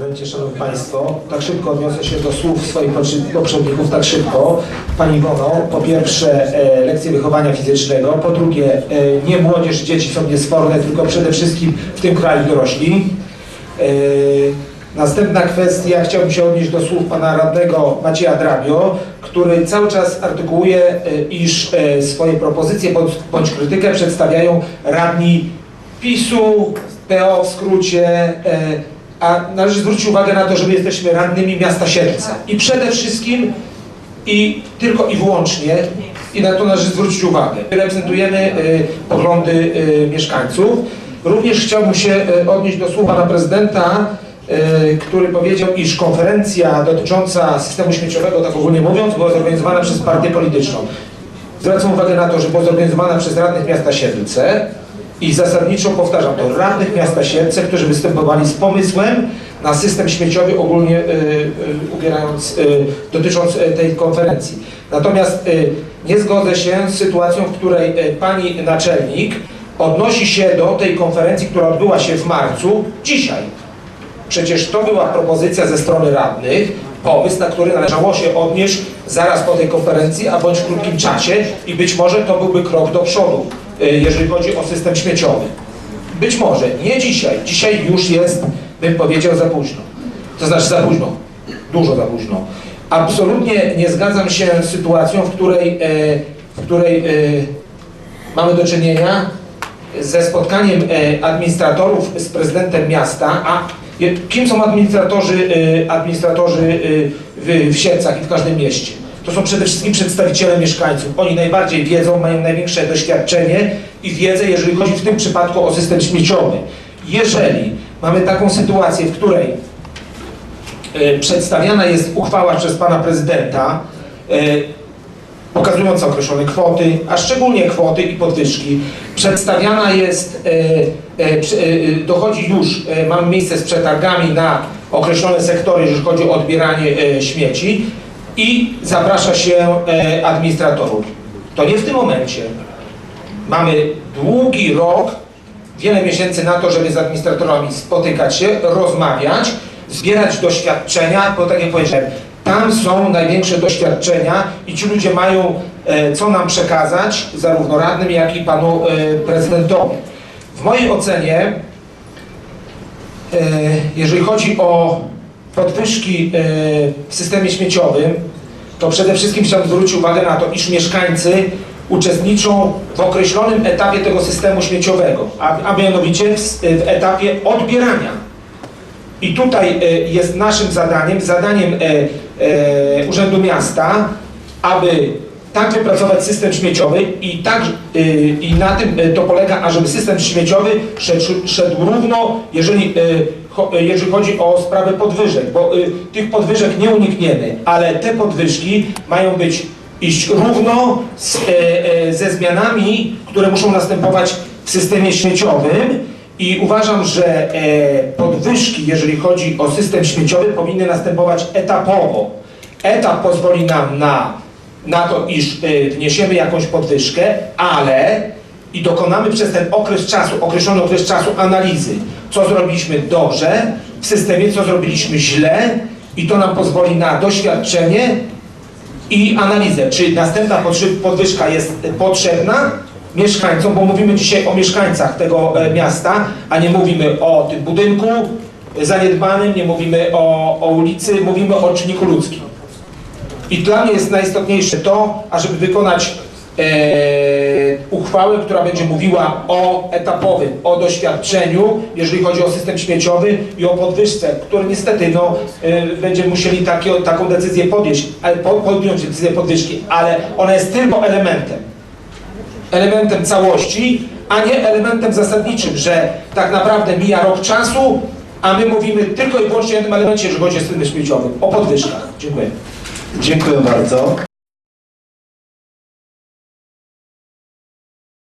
Prezydencie, Szanowni Państwo, tak szybko odniosę się do słów swoich poprzedników, tak szybko. Pani Iwono, po pierwsze e, lekcje wychowania fizycznego, po drugie e, nie młodzież, dzieci są niesforne, tylko przede wszystkim w tym kraju dorośli. E, Następna kwestia, chciałbym się odnieść do słów pana radnego Macieja Drabio, który cały czas artykułuje, e, iż e, swoje propozycje bądź, bądź krytykę przedstawiają radni PiSu, PO w skrócie, e, a należy zwrócić uwagę na to, że my jesteśmy radnymi miasta Siedlca. I przede wszystkim i tylko i wyłącznie, i na to należy zwrócić uwagę, reprezentujemy e, poglądy e, mieszkańców. Również chciałbym się e, odnieść do słów pana prezydenta, który powiedział, iż konferencja dotycząca systemu śmieciowego, tak ogólnie mówiąc, była zorganizowana przez partię polityczną. Zwracam uwagę na to, że była zorganizowana przez radnych miasta Siedlce i zasadniczo powtarzam to, radnych miasta Siedlce, którzy występowali z pomysłem na system śmieciowy ogólnie y, y, ubierając, y, dotycząc tej konferencji. Natomiast nie zgodzę się z sytuacją, w której pani naczelnik odnosi się do tej konferencji, która odbyła się w marcu, dzisiaj. Przecież to była propozycja ze strony radnych, pomysł, na który należało się odnieść zaraz po tej konferencji, a bądź w krótkim czasie i być może to byłby krok do przodu, jeżeli chodzi o system śmieciowy. Być może, nie dzisiaj. Dzisiaj już jest, bym powiedział, za późno. To znaczy za późno, dużo za późno. Absolutnie nie zgadzam się z sytuacją, w której, e, w której e, mamy do czynienia ze spotkaniem e, administratorów z prezydentem miasta, a kim są administratorzy, administratorzy w, w Siercach i w każdym mieście? To są przede wszystkim przedstawiciele mieszkańców. Oni najbardziej wiedzą, mają największe doświadczenie i wiedzę, jeżeli chodzi w tym przypadku o system śmieciowy. Jeżeli mamy taką sytuację, w której e, przedstawiana jest uchwała przez pana prezydenta, e, pokazująca określone kwoty, a szczególnie kwoty i podwyżki. Przedstawiana jest, e, dochodzi już, mamy miejsce z przetargami na określone sektory, jeżeli chodzi o odbieranie śmieci i zaprasza się e, administratorów. To nie w tym momencie. Mamy długi rok, wiele miesięcy na to, żeby z administratorami spotykać się, rozmawiać, zbierać doświadczenia, bo tak jak powiedziałem, tam są największe doświadczenia i ci ludzie mają e, co nam przekazać, zarówno radnym, jak i panu e, prezydentowi. W mojej ocenie, e, jeżeli chodzi o podwyżki e, w systemie śmieciowym, to przede wszystkim chciałbym zwrócić uwagę na to, iż mieszkańcy uczestniczą w określonym etapie tego systemu śmieciowego, a, a mianowicie w, w etapie odbierania. I tutaj e, jest naszym zadaniem, zadaniem e, e, Urzędu Miasta, aby tak wypracować system śmieciowy i tak i na tym to polega, ażeby system śmieciowy szedł, szedł równo, jeżeli, jeżeli chodzi o sprawę podwyżek, bo e, tych podwyżek nie unikniemy, ale te podwyżki mają być iść równo z, e, e, ze zmianami, które muszą następować w systemie śmieciowym i uważam, że e, podwyżki, jeżeli chodzi o system śmieciowy, powinny następować etapowo. Etap pozwoli nam na, na to, iż e, wniesiemy jakąś podwyżkę, ale i dokonamy przez ten okres czasu, określony okres czasu analizy, co zrobiliśmy dobrze w systemie, co zrobiliśmy źle i to nam pozwoli na doświadczenie i analizę, czy następna podwyżka jest potrzebna mieszkańcom, bo mówimy dzisiaj o mieszkańcach tego e, miasta, a nie mówimy o tym budynku zaniedbanym, nie mówimy o, o ulicy, mówimy o czynniku ludzkim. I dla mnie jest najistotniejsze to, ażeby wykonać e, uchwałę, która będzie mówiła o etapowym, o doświadczeniu, jeżeli chodzi o system śmieciowy i o podwyżce, które niestety no, e, będziemy musieli taką decyzję podjąć, podjąć decyzję podwyżki, ale ona jest tylko elementem. Elementem całości, a nie elementem zasadniczym, że tak naprawdę mija rok czasu, a my mówimy tylko i wyłącznie o jednym elemencie, jeżeli chodzi o system śmieciowy, o podwyżkach. Dziękuję. Dziękuję bardzo.